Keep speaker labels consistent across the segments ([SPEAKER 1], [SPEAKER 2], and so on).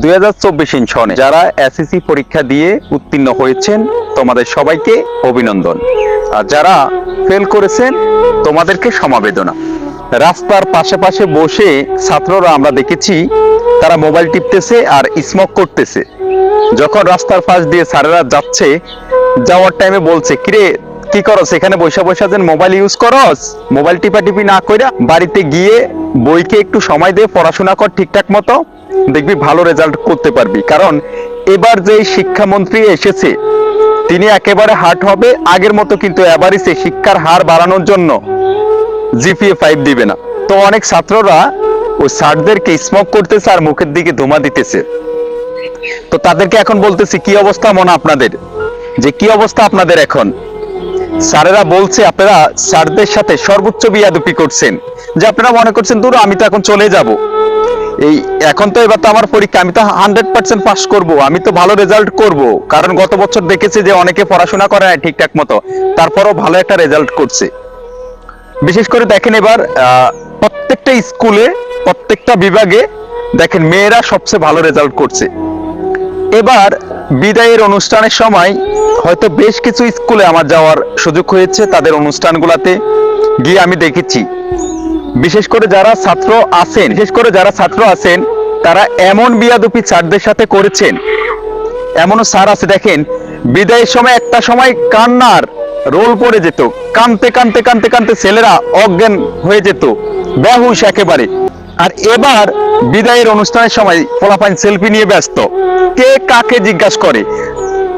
[SPEAKER 1] দুই হাজার চব্বিশ সনে যারা এসএসসি পরীক্ষা দিয়ে উত্তীর্ণ হয়েছেন, তোমাদের সবাইকে অভিনন্দন। আর যারা ফেল করেছেন, তোমাদেরকে সমাবেদনা। রাস্তার পাশে বসে ছাত্ররা আমরা দেখেছি, তারা মোবাইল টিপতেছে আর স্মোক করতেছে। যখন রাস্তার পাশ দিয়ে স্যারেরা যাচ্ছে, যাওয়ার টাইমে বলছে, কিরে, কি করস? এখানে বৈশা বৈশা যেন মোবাইল ইউজ করস? মোবাইল টিপা টিপি না কইরা বাড়িতে গিয়ে বইকে একটু সময় দিয়ে পড়াশোনা কর ঠিকঠাক মতো, দেখবি ভালো রেজাল্ট করতে পারবি। কারণ এবার যে শিক্ষামন্ত্রী এসেছে, তিনি একেবারে হার্ট হবে, আগের মতো কিন্তু এবারই সে শিক্ষার হার বাড়ানোর জন্য জিপিএ ফাইভ দিবে না। তো অনেক ছাত্ররা ওই স্যারদেরকে স্মোক করতেছে আর মুখের দিকে ধোঁয়া দিতেছে। তো তাদেরকে এখন বলতেছি, কি অবস্থা মনে আপনাদের? যে কি অবস্থা আপনাদের এখন? স্যারেরা বলছে আপনারা স্যারদের সাথে সর্বোচ্চ বিয়াদুপি করছেন। যে আপনারা মনে করছেন, দূর, আমি তো এখন চলে যাব। এই, এখন তো এবার তো আমার পরীক্ষা, আমি তো হান্ড্রেড পার্সেন্ট পাস করব, আমি তো ভালো রেজাল্ট করব। কারণ গত বছর দেখেছি যে অনেকে পড়াশোনা করে না ঠিকঠাক মতো, তারপরও ভালো একটা রেজাল্ট করছে। বিশেষ করে দেখেন এবার প্রত্যেকটা স্কুলে, প্রত্যেকটা বিভাগে দেখেন মেয়েরা সবচেয়ে ভালো রেজাল্ট করছে। এবার বিদায়ের অনুষ্ঠানের সময় হয়তো বেশ কিছু স্কুলে আমার যাওয়ার সুযোগ হয়েছে তাদের অনুষ্ঠানগুলোতে। গিয়ে আমি দেখেছি। বিশেষ করে যারা ছাত্র আছেন, বিশেষ করে যারা ছাত্র আছেন, তারা এমন বিয়াদুপি স্যারদের সাথে করেছেন। এমনও স্যার আছে, দেখেন, বিদায়ের সময় একটা সময় কান্নার রোল পড়ে যেত। কানতে কানতে কানতে কানতে ছেলেরা অজ্ঞান হয়ে যেত। বেহুশ একেবারে। আর এবার বিদায়ের অনুষ্ঠানের সময় ফলাফাইন সেলফি নিয়ে ব্যস্ত। কে কাকে জিজ্ঞাসা করে?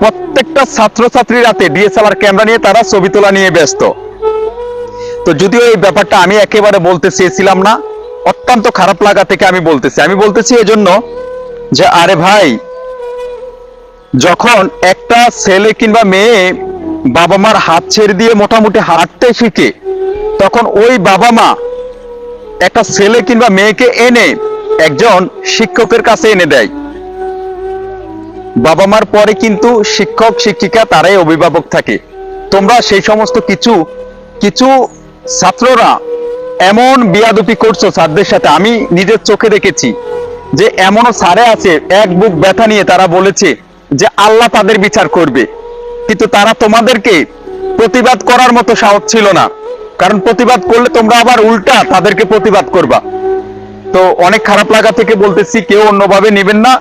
[SPEAKER 1] প্রত্যেকটা ছাত্রছাত্রী রাতে ডিএসএলআর ক্যামেরা নিয়ে তারা ছবি তোলা নিয়ে ব্যস্ত। তো যদিও এই ব্যাপারটা আমি একেবারে বলতে চেয়েছিলাম না, অত্যন্ত খারাপ লাগা থেকে আমি বলতেছি। আমি বলতেছি এজন্য যে, আরে ভাই, যখন একটা ছেলে কিংবা মেয়ে বাবা মার হাত ছেড়ে দিয়ে মোটামুটি হাঁটতে শিখে, তখন ওই বাবা মা একটা ছেলে কিংবা মেয়েকে এনে একজন শিক্ষকের কাছে এনে দেয়। বাবা মার পরে কিন্তু শিক্ষক, শিক্ষিকা তারাই অভিভাবক থাকে। তোমরা সেই সমস্ত কিছু কিছু ছাত্ররা এমন বিয়াদুপি করছ স্যারদের সাথে, আমি নিজের চোখে দেখেছি, যে এমনও স্যারে আছে, এক বুক ব্যথা নিয়ে তারা বলেছে যে আল্লাহ তাদের বিচার করবে। কিন্তু তারা তোমাদেরকে প্রতিবাদ করার মতো সাহস ছিল না। কারণ প্রতিবাদ করলে তোমরা আবার উল্টা তাদেরকে প্রতিবাদ করবা। তো অনেক খারাপ লাগা থেকে বলতেছি, কেউ অন্যভাবে নেবেন না।